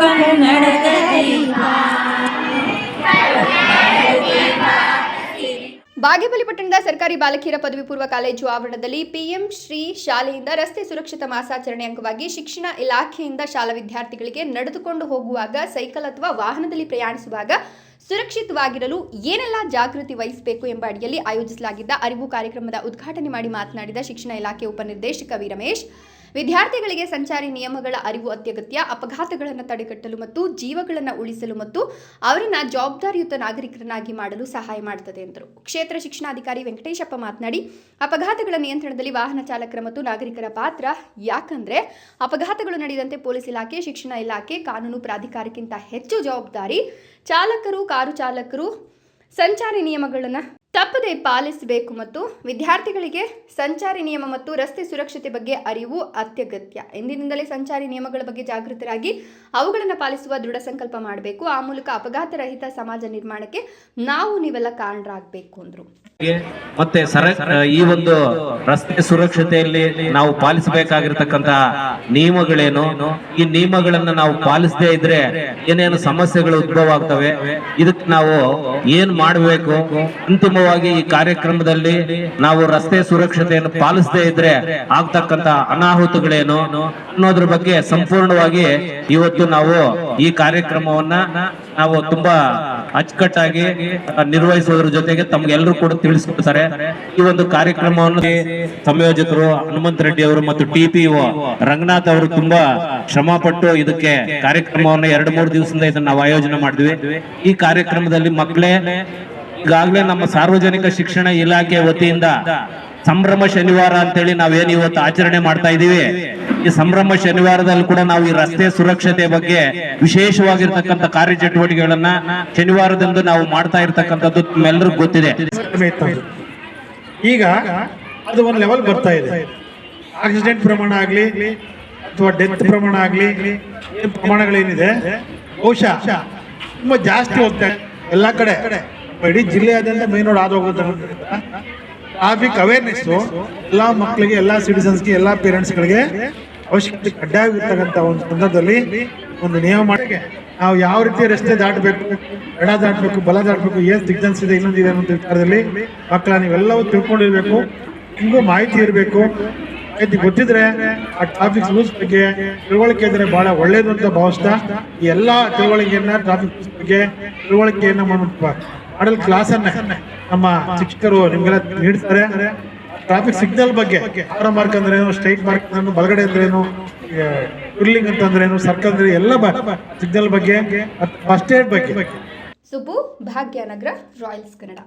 ಕನ್ನಡದ ಬಾಗೇಪಲ್ಲಿ ಪಟ್ಟಣದ ಸರ್ಕಾರಿ ಬಾಲಕಿಯರ ಪದವಿ ಪೂರ್ವ ಕಾಲೇಜು ಆವರಣದಲ್ಲಿ ಪಿಎಂ ಶ್ರೀ ಶಾಲೆಯಿಂದ ರಸ್ತೆ ಸುರಕ್ಷಿತ ಮಾಸಾಚರಣೆ ಅಂಗವಾಗಿ ಶಿಕ್ಷಣ ಇಲಾಖೆಯಿಂದ ಶಾಲಾ ವಿದ್ಯಾರ್ಥಿಗಳಿಗೆ ನಡೆದುಕೊಂಡು ಹೋಗುವಾಗ, ಸೈಕಲ್ ಅಥವಾ ವಾಹನದಲ್ಲಿ ಪ್ರಯಾಣಿಸುವಾಗ ಸುರಕ್ಷಿತವಾಗಿರಲು ಏನೆಲ್ಲ ಜಾಗೃತಿ ವಹಿಸಬೇಕು ಎಂಬ ಅಡಿಯಲ್ಲಿ ಆಯೋಜಿಸಲಾಗಿದ್ದ ಅರಿವು ಕಾರ್ಯಕ್ರಮದ ಉದ್ಘಾಟನೆ ಮಾಡಿ ಮಾತನಾಡಿದ ಶಿಕ್ಷಣ ಇಲಾಖೆ ಉಪನಿರ್ದೇಶಕ ವಿ ರಮೇಶ್ ವಿದ್ಯಾರ್ಥಿಗಳಿಗೆ ಸಂಚಾರಿ ನಿಯಮಗಳ ಅರಿವು ಅತ್ಯಗತ್ಯ, ಅಪಘಾತಗಳನ್ನು ತಡೆಗಟ್ಟಲು ಮತ್ತು ಜೀವಗಳನ್ನು ಉಳಿಸಲು ಮತ್ತು ಅವರನ್ನ ಜವಾಬ್ದಾರಿಯುತ ನಾಗರಿಕರನ್ನಾಗಿ ಮಾಡಲು ಸಹಾಯ ಮಾಡುತ್ತದೆ ಎಂದರು. ಕ್ಷೇತ್ರ ಶಿಕ್ಷಣಾಧಿಕಾರಿ ವೆಂಕಟೇಶಪ್ಪ ಮಾತನಾಡಿ, ಅಪಘಾತಗಳ ನಿಯಂತ್ರಣದಲ್ಲಿ ವಾಹನ ಚಾಲಕರ ಮತ್ತು ನಾಗರಿಕರ ಪಾತ್ರ ಯಾಕಂದ್ರೆ ಅಪಘಾತಗಳು ನಡೆಯದಂತೆ ಪೊಲೀಸ್ ಇಲಾಖೆ, ಶಿಕ್ಷಣ ಇಲಾಖೆ, ಕಾನೂನು ಪ್ರಾಧಿಕಾರಕ್ಕಿಂತ ಹೆಚ್ಚು ಜವಾಬ್ದಾರಿ ಚಾಲಕರು, ಕಾರು ಚಾಲಕರು ಸಂಚಾರಿ ನಿಯಮಗಳನ್ನು ತಪ್ಪದೆ ಪಾಲಿಸಬೇಕು ಮತ್ತು ವಿದ್ಯಾರ್ಥಿಗಳಿಗೆ ಸಂಚಾರಿ ನಿಯಮ ಮತ್ತು ರಸ್ತೆ ಸುರಕ್ಷತೆ ಬಗ್ಗೆ ಅರಿವು ಅತ್ಯಗತ್ಯ. ಎಂದಿನಿಂದಲೇ ಸಂಚಾರಿ ನಿಯಮಗಳ ಬಗ್ಗೆ ಜಾಗೃತರಾಗಿ ಅವುಗಳನ್ನು ಪಾಲಿಸುವ ದೃಢ ಸಂಕಲ್ಪ ಮಾಡಬೇಕು. ಆ ಮೂಲಕ ಅಪಘಾತ ರಹಿತ ಸಮಾಜ ನಿರ್ಮಾಣಕ್ಕೆ ನಾವು ನೀವೆಲ್ಲ ಕಾರಣರಾಗಬೇಕು ಅಂದ್ರು. ಮತ್ತೆ ಸರ, ಈ ಒಂದು ರಸ್ತೆ ಸುರಕ್ಷತೆಯಲ್ಲಿ ನಾವು ಪಾಲಿಸಬೇಕಾಗಿರ್ತಕ್ಕಂತಹ ನಿಯಮಗಳೇನು? ಈ ನಿಯಮಗಳನ್ನ ನಾವು ಪಾಲಿಸದೇ ಇದ್ರೆ ಏನೇನು ಸಮಸ್ಯೆಗಳು ಉದ್ಭವ ಆಗ್ತವೆ? ಇದಕ್ಕೆ ನಾವು ಏನ್ ಮಾಡಬೇಕು? ಈ ಕಾರ್ಯಕ್ರಮದಲ್ಲಿ ನಾವು ರಸ್ತೆ ಸುರಕ್ಷತೆಯನ್ನು ಪಾಲಿಸದೇ ಇದ್ರೆ ಆಗ್ತಕ್ಕಂತ ಅನಾಹುತಗಳೇನು ಅನ್ನೋದ್ರ ಬಗ್ಗೆ ಸಂಪೂರ್ಣವಾಗಿ ಇವತ್ತು ನಾವು ಈ ಕಾರ್ಯಕ್ರಮವನ್ನ ನಾವು ತುಂಬಾ ಅಚ್ಚುಕಟ್ಟಾಗಿ ನಿರ್ವಹಿಸೋದ್ರ ಜೊತೆಗೆ ತಮ್ಗೆಲ್ಲರೂ ಕೂಡ ತಿಳಿಸ್ಕೊಡ್ತಾರೆ. ಈ ಒಂದು ಕಾರ್ಯಕ್ರಮವನ್ನು ಸಂಯೋಜಕರು ಹನುಮಂತ ರೆಡ್ಡಿ ಅವರು ಮತ್ತು ಟಿಪಿಒ ರಂಗನಾಥ್ ಅವರು ತುಂಬಾ ಶ್ರಮ ಪಟ್ಟು ಇದಕ್ಕೆ ಕಾರ್ಯಕ್ರಮವನ್ನು ಎರಡು ಮೂರು ದಿವಸದಿಂದ ಇದನ್ನ ನಾವು ಆಯೋಜನೆ ಮಾಡಿದ್ವಿ. ಈ ಕಾರ್ಯಕ್ರಮದಲ್ಲಿ ಮಕ್ಕಳೇ ಈಗಾಗಲೇ ನಮ್ಮ ಸಾರ್ವಜನಿಕ ಶಿಕ್ಷಣ ಇಲಾಖೆ ವತಿಯಿಂದ ಸಂಭ್ರಮ ಶನಿವಾರ ಅಂತೇಳಿ ನಾವೇನು ಇವತ್ತು ಆಚರಣೆ ಮಾಡ್ತಾ ಇದೀವಿ ಈ ಸಂಭ್ರಮ ಶನಿವಾರದಲ್ಲಿ ಕೂಡ ನಾವು ಈ ರಸ್ತೆ ಸುರಕ್ಷತೆ ಬಗ್ಗೆ ವಿಶೇಷವಾಗಿರ್ತಕ್ಕಂಥ ಕಾರ್ಯಚಟುವಟಿಕೆಗಳನ್ನ ಶನಿವಾರದಂದು ನಾವು ಮಾಡ್ತಾ ಇರ್ತಕ್ಕಂಥದ್ದು ಎಲ್ಲರಿಗೂ ಗೊತ್ತಿದೆ. ಈಗ ಅದು ಒಂದು ಲೆವೆಲ್ ಬರ್ತಾ ಇದೆ. ಆಕ್ಸಿಡೆಂಟ್ ಪ್ರಮಾಣ ಆಗಲಿ ಅಥವಾ ಡೆತ್ ಪ್ರಮಾಣ ಆಗಲಿ ಪ್ರಮಾಣಗಳೇನಿದೆ, ಬಹುಶಃ ತುಂಬಾ ಜಾಸ್ತಿ ಹೋಗ್ತಾ ಎಲ್ಲ ಕಡೆ ಇಡೀ ಜಿಲ್ಲೆಯಾದ್ಯಂತ ಮೇನ್ ರೋಡ್ ಆದ ಹೋಗೋದ್ರಿಂದ ಟ್ರಾಫಿಕ್ ಅವೇರ್ನೆಸ್ಸು ಎಲ್ಲ ಮಕ್ಕಳಿಗೆ ಎಲ್ಲ ಸಿಟಿಸನ್ಸ್ಗೆ ಎಲ್ಲ ಪೇರೆಂಟ್ಸ್ಗಳಿಗೆ ಅವಶ್ಯಕತೆ ಕಡ್ಡಾಯವಾಗಿರ್ತಕ್ಕಂಥ ಒಂದು ಸಂದರ್ಭದಲ್ಲಿ ಒಂದು ನಿಯಮ ಮಾಡಿ ನಾವು ಯಾವ ರೀತಿ ರಸ್ತೆ ದಾಟಬೇಕು, ಎಡ ದಾಟಬೇಕು, ಬಲ ದಾಟಬೇಕು, ಏನು ಸಿಗ್ನಲ್ಸ್ ಇದೆ ಇನ್ನೊಂದಿದೆ ಅನ್ನೋ ವಿಚಾರದಲ್ಲಿ ಮಕ್ಕಳ ನೀವೆಲ್ಲವೂ ತಿಳ್ಕೊಂಡಿರ್ಬೇಕು, ನಿಮಗೂ ಮಾಹಿತಿ ಇರಬೇಕು. ಮಾಹಿತಿ ಗೊತ್ತಿದ್ರೆ ಆ ಟ್ರಾಫಿಕ್ ರೂಲ್ಸ್ ಬಗ್ಗೆ ತಿಳುವಳಿಕೆ ಇದ್ರೆ ಬಹಳ ಒಳ್ಳೇದು ಅಂತ ಭಾವಿಸ್ತಾ ಈ ಎಲ್ಲ ತಿಳುವಳಿಕೆಯನ್ನ ಟ್ರಾಫಿಕ್ ರೂಲ್ಸ್ ಬಗ್ಗೆ ತಿಳುವಳಿಕೆಯನ್ನ ಮಾಡುವ ಮಾಡಲ್ ಕ್ಲಾಸನ್ನ ನಮ್ಮ ಶಿಕ್ಷಕರು ನಿಮ್ಗೆಲ್ಲ ನೀಡ್ತಾರೆ. ಟ್ರಾಫಿಕ್ ಸಿಗ್ನಲ್ ಬಗ್ಗೆ ಆರ ಮಾರ್ಕ್ ಅಂದ್ರೆ ಏನು ಸ್ಟ್ರೈಟ್ ಮಾರ್ಕ್ ಅಂದ್ರೆ ಬಲಗಡೆ ಅಂದ್ರೆ ಏನು ಅಂತ ಅಂದ್ರೆ ಏನು, ಸರ್ಕಲ್ ಅಂದ್ರೆ ಎಲ್ಲ ಸಿಗ್ನಲ್ ಬಗ್ಗೆ ಫಸ್ಟ್ ಏಡ್ ಬಗ್ಗೆ. ಸುಬ್ಬು ಭಾಗ್ಯನಗರ ರಾಯಲ್ಸ್ ಕನ್ನಡ.